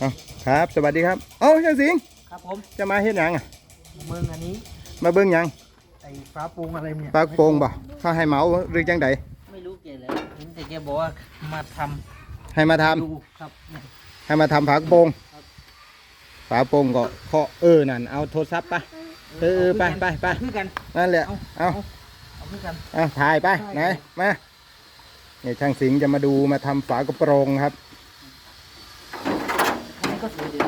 เอาครับ สวัสดีครับ เอ้าช่างสิงห์ครับผมจะมาเฮ็ดหยังอะ เมืองอันนี้มาเบิ่งหยังไอ้ฟ้าโปรงอะไรเนี่ยปลากโป่งบ่เขาให้เหมาหรือจังใดไม่รู้แกแล้วเห็นแต่แกบอกว่ามาทให้มาทำำดูครับเนี่ยให้มาทำฝากระโปรงครับฝากระโปรงก็เคาะเออนั่นเอาโทรศัพท์ไปเออเออไปไปไปคือกันนั่นแหละ เอา เอาเอาคือกันเอาถ่ายไปไหนมาเนี่ยช่างสิงห์จะมาดูมาทำฝากระโปรงครับอันนี้ ก็สวยดี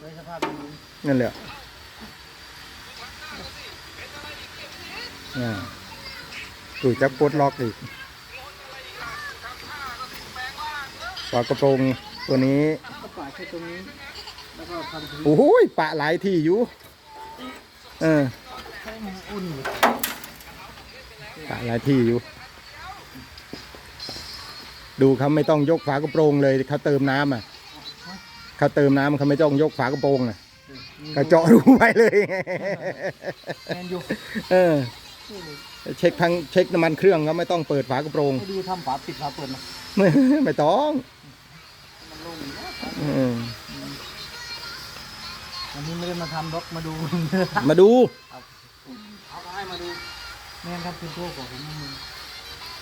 สวยสภาพดีนั่นแหละอ่าดูจะปลดล็อกอีกฝากระโปรงตัวนี้ก็ปาดแค่ตรงนี้ แล้วก็ทำทีโอ้โหยปะหลายที่อยู่ เออ ให้มันอุ่นปะหลายที่อยู่ ดูเขาไม่ต้องยกฝากระโปรงเลยเขาเติมน้ำอะ เขาเติมน้ำเขาไม่ต้องยกฝากระโปรงอะเขาเจาะรูไปเลยแมนยูเออเช็คทั้งเช็คน้ำมันเครื่องก็ไม่ต้องเปิดฝากระโปรงให้ดูทำฝาปิดฝาเปิดนะไม่ไม่ต้องมันโล่งนะเออวันนี้ไม่ได้มาทำบล็อกมาดู มาดู เอาไปให้มาดูแม่นครับเป็นตัวของผมนี่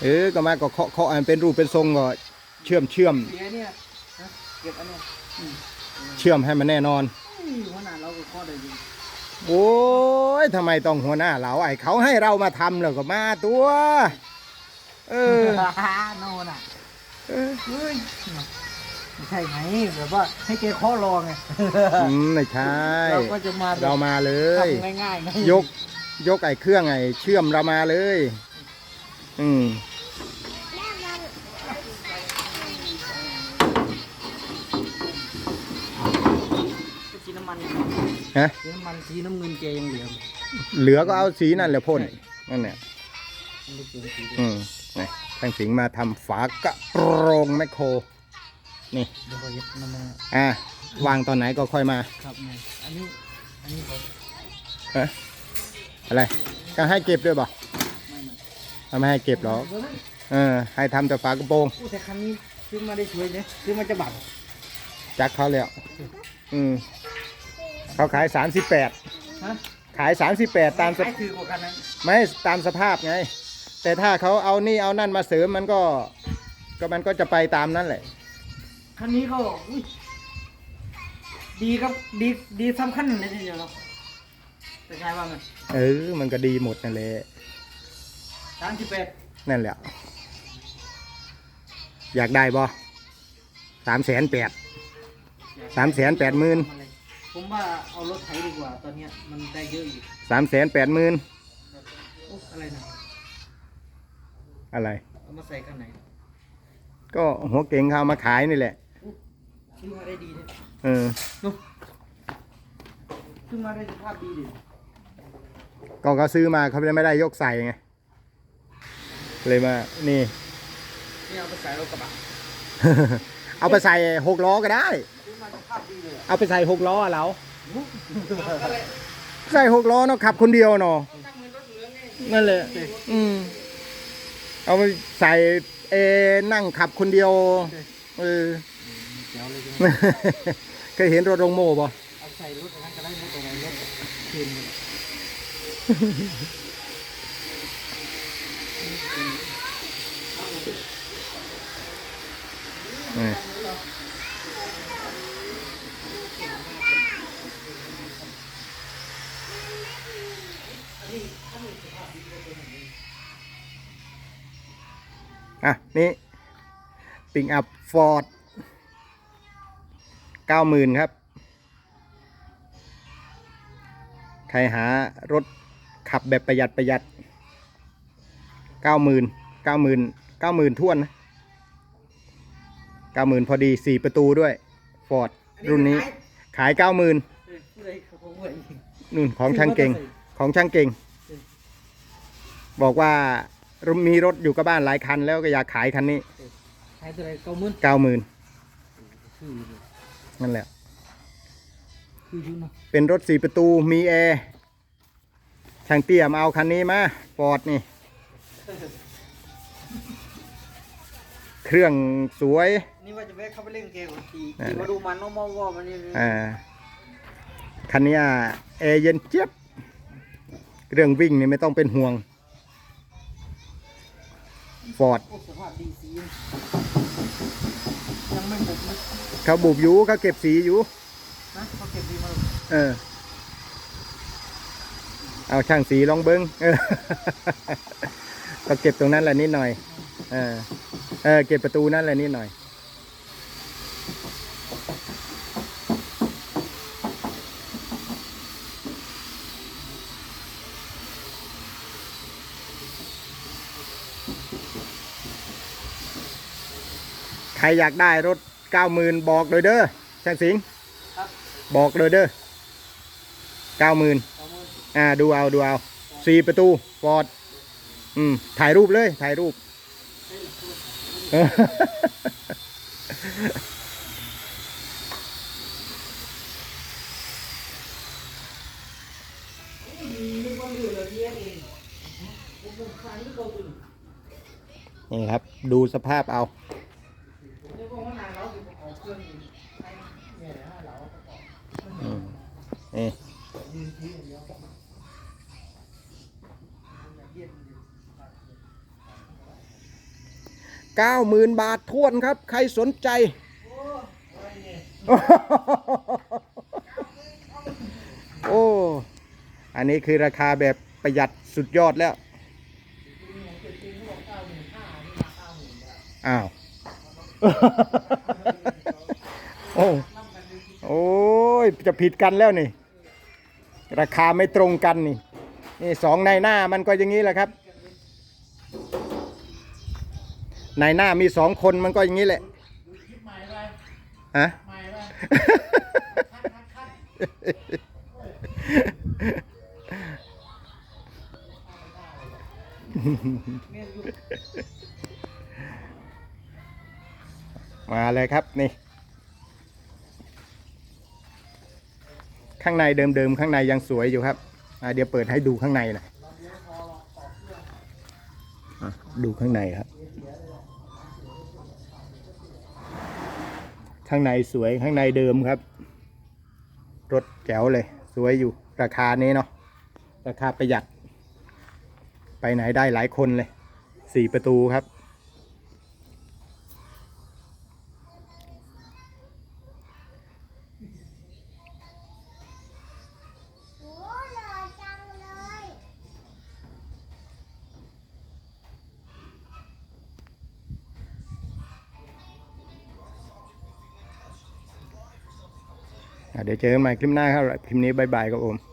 เออก็มาก็เคาะเคาะอันเป็นรูปเป็นทรงก็เชื่อมเชื่อมเสียเนี่ยนะเก็บอันเนี้ยอืม เชื่อมให้มันแน่นอนอุ้ยหัวหน้าเราก็ข้อได้ดีโอ้ยทำไมต้องหัวหน้าเราไอ้เขาให้เรามาทำแล้วก็มาตัว เออโน่นอะเออเฮ้ยไม่ใช่ไงแบบว่าให้แกข้อรองไงอืมไม่ใช่เราก็จะมาแบบเรามาเลย ทำง่ายๆไง ยกยกไอ้เครื่องไอ้เชื่อมเรามาเลย อืม สีน้ำ มันฮะสีน้ำมันสีน้ำเงินแกยังเหลือเหลือก็เอาสีนั่นแหละพ่นนั่นเนี่ยมันไม่เปลี่ยนสีอืมนี่ทางสิงห์มาทำฝากระโปรงแมคโครนี่เดี๋ยวก็ยึดมันมาอะวางตอนไหนก็ค่อยมา ครับเนี่ยอันนี้อันนี้ผมฮะอะไรก็ให้เก็บด้วยบ่ไม่ไม่ทำไม่ให้เก็บหรอกเออ ให้ทำแต่ฝากระโปรง อู้แต่คันนี้ซื้อมาได้สวยเนี่ยซื้อมาจะบัตรจักเขาแล้ว อืม เขาขายสามสิบแปดฮะขายสามสิบแปดตามสขายถือกว่ากันนั้นไม่ตามสภาพไง แต่ถ้าเขาเอานี่เอานั่นมาเสริมมันก็ก็มันก็จะไปตามนั้นแหละ คันนี้ก็อุ้ยดีครับดีดีสำคัญเลยทีเดียวเนาะแต่ใช่ว่าไงเออ มันก็ดีหมดนั่นแหละสามสิบแปดนั่นแหละ อยากได้บ่สามแสนแปดสามแสนแปดหมื่น ผมว่าเอารถไถดีกว่า ตอนเนี้ยมันได้เยอะอยู่สามแสนแปดหมื่นโอ้อะไรนะอะไร เอามาใส่ข้างไหนก็หัวเก่งเขาเอามาขายนี่แหละซื้อมาได้ดีเลยเออซื้อมาได้สภาพดีดิก็เขาซื้อมาเขาไม่ได้ยกใส่ไง เลยมานี่ นี่เอาไปใส่รถกระบะ เอาไปใส่หกล้อก็ได้ซื้อมาส ภาพดีเลยอะเอาไปใส่หกล้ออะเราใส่หกล้อเนาะขับคนเดียวเนาะนั่นแหละอืมเอาไปใส่เอนั่งขับคนเดียวเออเดี๋ยวเลยใช่ไหมเคยเห็นรถโรงโม่ป่ะเอาใส่รถอันนั้นก็ได้รถอะไรรถเคนเลยอ่ะ นี่ ปิงอัพฟอร์ดเก้าหมื่นครับ ใครหารถขับแบบประหยัดประหยัดเก้าหมื่นเก้าหมื่นเก้าหมื่นท่วนนะเก้าหมื่นพอดีสี่ประตูด้วยฟอร์ดรุ่นนี้ ขายเก้าหมื่นเออผู้ใดเขาบอกว่าอีกนู่นของช่างเก่งของช่างเก่งอืมบอกว่า มีรถอยู่กับบ้านหลายคัน แล้วก็อยากขายคันนี้ขายตัวไหนเก้าหมื่นเก้าหมื่นคืออยู่นั่นแหละ คืออยู่เนาะเป็นรถสี่ประตูมีแอร์ช่างเตี้ยมาเอาคันนี้มาฟอร์ดนี่ เคเครื่องสวย นี่ว่าจะแวะเข้าไปเล่นเกมกับทีนั่นทีแหละมาดูมันน้องมอว่ามันนี่อ่าคันเนี้ยแอร์เย็นเจี๊ยบเรื่องวิ่งนี่ไม่ต้องเป็นห่วง ฟอร์ดยังไม่บุบนะเขาบุบอยู่เขาเก็บสีอยู่นะเขาเก็บดีมาเออ เอาช่างสีลองเบิ้งเออก็เก็บตรงนั้นแหละนิดหน่อย เออ เออ เก็บประตูนั่นแหละนิดหน่อย ใครอยากได้รถเก้าหมื่นบอกเลยเด้อช่างสิงห์ครับ บอกเลยเด้อเก้าหมื่นเอามืออ่าดูเอาดูเอาสี่ประตูฟอร์ดอืมถ่ายรูปเลยถ่ายรูปเออนึกว่าเหลือเหลือเทียเองผมเป็นใครที่เขาตื่นนี่ครับ ดูสภาพเอา นึกว่าว่านานเราจะออกเครื่องอีกให้เนี่ยให้เราประกอบ อืม นี่เก้าหมื่นบาททวนครับ ใครสนใจ โอ้ อันนี้คือราคาแบบประหยัดสุดยอดแล้ว อ้าว โอ้โอ้ยจะผิดกันแล้วนี่ ราคาไม่ตรงกันนี่นี่สองในหน้ามันก็อย่างนี้แหละครับ ในหน้ามีสองคนมันก็อย่างนี้แหละฮะมาเลยครับนี่ ข้างในเดิมๆข้างในยังสวยอยู่ครับเดี๋ยวเปิดให้ดูข้างในหน่อยอะดูข้างในครับ ข้างในสวยข้างในเดิมครับ รถแจ๋วเลย สวยอยู่ราคานี้เนาะราคาประหยัด ไปไหนได้หลายคนเลยสี่ประตูครับ เดี๋ยวเจอกันใหม่คลิปหน้าครับคลิปนี้บายบายครับผม